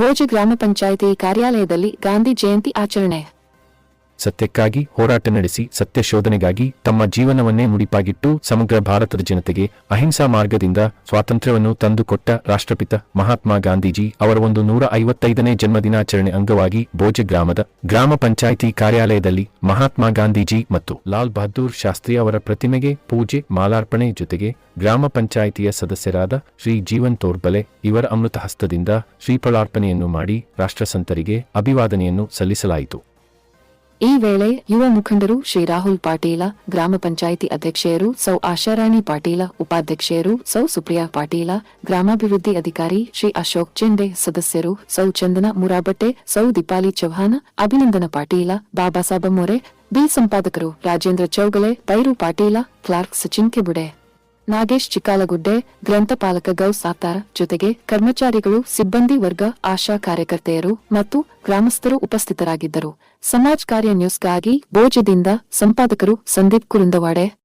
ಭೋಜ ಗ್ರಾಮ ಪಂಚಾಯಿತಿ ಕಾರ್ಯಾಲಯದಲ್ಲಿ ಗಾಂಧಿ ಜಯಂತಿ ಆಚರಣೆ. ಸತ್ಯಕ್ಕಾಗಿ ಹೋರಾಟ ನಡೆಸಿ ಸತ್ಯ ಶೋಧನೆಗಾಗಿ ತಮ್ಮ ಜೀವನವನ್ನೇ ಮುಡಿಪಾಗಿಟ್ಟು ಸಮಗ್ರ ಭಾರತದ ಜನತೆಗೆ ಅಹಿಂಸಾ ಮಾರ್ಗದಿಂದ ಸ್ವಾತಂತ್ರ್ಯವನ್ನು ತಂದುಕೊಟ್ಟ ರಾಷ್ಟ್ರಪಿತ ಮಹಾತ್ಮ ಗಾಂಧೀಜಿ ಅವರ ಒಂದು ನೂರ ಐವತ್ತೈದನೇ ಜನ್ಮದಿನಾಚರಣೆ ಅಂಗವಾಗಿ ಭೋಜ ಗ್ರಾಮದ ಗ್ರಾಮ ಪಂಚಾಯಿತಿ ಕಾರ್ಯಾಲಯದಲ್ಲಿ ಮಹಾತ್ಮ ಗಾಂಧೀಜಿ ಮತ್ತು ಲಾಲ್ ಬಹದ್ದೂರ್ ಶಾಸ್ತ್ರಿ ಅವರ ಪ್ರತಿಮೆಗೆ ಪೂಜೆ, ಮಾಲಾರ್ಪಣೆ ಜೊತೆಗೆ ಗ್ರಾಮ ಪಂಚಾಯಿತಿಯ ಸದಸ್ಯರಾದ ಶ್ರೀ ಜೀವನ್ ತೋರ್ಬಲೆ ಇವರ ಅಮೃತ ಹಸ್ತದಿಂದ ಶ್ರೀಫಲಾರ್ಪಣೆಯನ್ನು ಮಾಡಿ ರಾಷ್ಟ್ರಸಂತರಿಗೆ ಅಭಿವಾದನೆಯನ್ನು ಸಲ್ಲಿಸಲಾಯಿತು. ಈ ವೇಳೆ ಯುವ ಮುಖಂಡರು ಶ್ರೀ ರಾಹುಲ್ ಪಾಟೀಲ ಗ್ರಾಮ ಪಂಚಾಯಿತಿ ಅಧ್ಯಕ್ಷೆಯರು ಸೌ ಆಶಾರಾಣಿ ಪಾಟೀಲ, ಉಪಾಧ್ಯಕ್ಷೆಯರು ಸೌ ಸುಪ್ರಿಯಾ ಪಾಟೀಲ, ಗ್ರಾಮಾಭಿವೃದ್ಧಿ ಅಧಿಕಾರಿ ಶ್ರೀ ಅಶೋಕ್ ಚಿಂಡೆ ಸದಸ್ಯರು ಸೌ ಚಂದನ ಮುರಾಬಟ್ಟೆ, ಸೌ ದೀಪಾಲಿ ಚೌಹಾನ್ ಅಭಿನಂದನ ಪಾಟೀಲ, ಬಾಬಾ ಸಾಬ ಮೊರೆ, ಬಿ ಸಂಪಾದಕರು ರಾಜೇಂದ್ರ ಚೌಗಲೆ ಪೈರು ಪಾಟೀಲ, ಕ್ಲಾರ್ಕ್ ಸಚಿನ್ ಕೆಬುಡೆ. ನಾಗೇಶ್ ಚಿಕ್ಕಾಲಗುಡ್ಡೆ ಗ್ರಂಥಪಾಲಕ ಗೌ ಸಾತಾರ ಜೊತೆಗೆ ಕರ್ಮಚಾರಿಗಳು, ಸಿಬ್ಬಂದಿ ವರ್ಗ, ಆಶಾ ಕಾರ್ಯಕರ್ತೆಯರು ಮತ್ತು ಗ್ರಾಮಸ್ಥರು ಉಪಸ್ಥಿತರಾಗಿದ್ದರು. ಸಮಾಜ್ ಕಾರ್ಯ ನ್ಯೂಸ್ಗಾಗಿ ಭೋಜದಿಂದ ಸಂಪಾದಕರು ಸಂದೀಪ್ ಕುರುಂದವಾಡೆ.